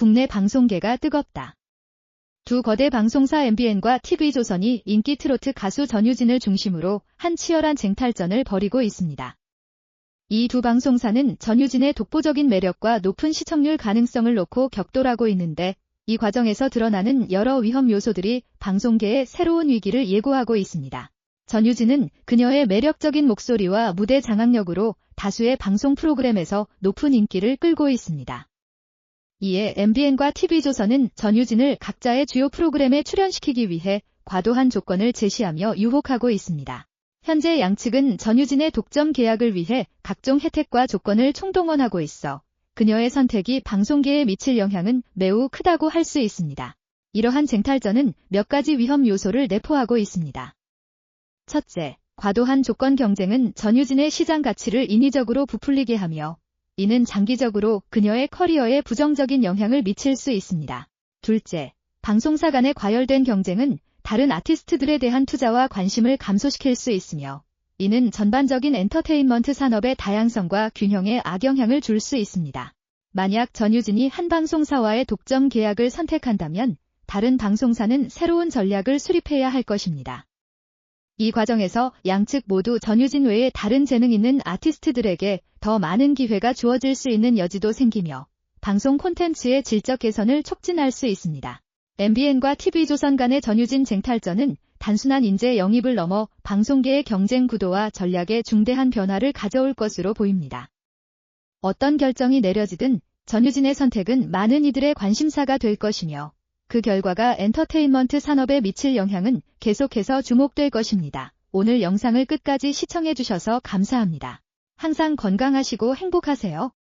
국내 방송계가 뜨겁다. 두 거대 방송사 MBN과 TV조선이 인기 트로트 가수 전유진을 중심으로 한 치열한 쟁탈전을 벌이고 있습니다. 이 두 방송사는 전유진의 독보적인 매력과 높은 시청률 가능성을 놓고 격돌하고 있는데 이 과정에서 드러나는 여러 위험 요소들이 방송계의 새로운 위기를 예고하고 있습니다. 전유진은 그녀의 매력적인 목소리와 무대 장악력으로 다수의 방송 프로그램에서 높은 인기를 끌고 있습니다. 이에 MBN과 TV조선은 전유진을 각자의 주요 프로그램에 출연시키기 위해 과도한 조건을 제시하며 유혹하고 있습니다. 현재 양측은 전유진의 독점 계약을 위해 각종 혜택과 조건을 총동원하고 있어 그녀의 선택이 방송계에 미칠 영향은 매우 크다고 할 수 있습니다. 이러한 쟁탈전은 몇 가지 위험 요소를 내포하고 있습니다. 첫째, 과도한 조건 경쟁은 전유진의 시장 가치를 인위적으로 부풀리게 하며 이는 장기적으로 그녀의 커리어에 부정적인 영향을 미칠 수 있습니다. 둘째, 방송사 간의 과열된 경쟁은 다른 아티스트들에 대한 투자와 관심을 감소시킬 수 있으며 이는 전반적인 엔터테인먼트 산업의 다양성과 균형에 악영향을 줄 수 있습니다. 만약 전유진이 한 방송사와의 독점 계약을 선택한다면 다른 방송사는 새로운 전략을 수립해야 할 것입니다. 이 과정에서 양측 모두 전유진 외에 다른 재능 있는 아티스트들에게 더 많은 기회가 주어질 수 있는 여지도 생기며 방송 콘텐츠의 질적 개선을 촉진할 수 있습니다. MBN과 TV조선 간의 전유진 쟁탈전은 단순한 인재 영입을 넘어 방송계의 경쟁 구도와 전략에 중대한 변화를 가져올 것으로 보입니다. 어떤 결정이 내려지든 전유진의 선택은 많은 이들의 관심사가 될 것이며 그 결과가 엔터테인먼트 산업에 미칠 영향은 계속해서 주목될 것입니다. 오늘 영상을 끝까지 시청해주셔서 감사합니다. 항상 건강하시고 행복하세요.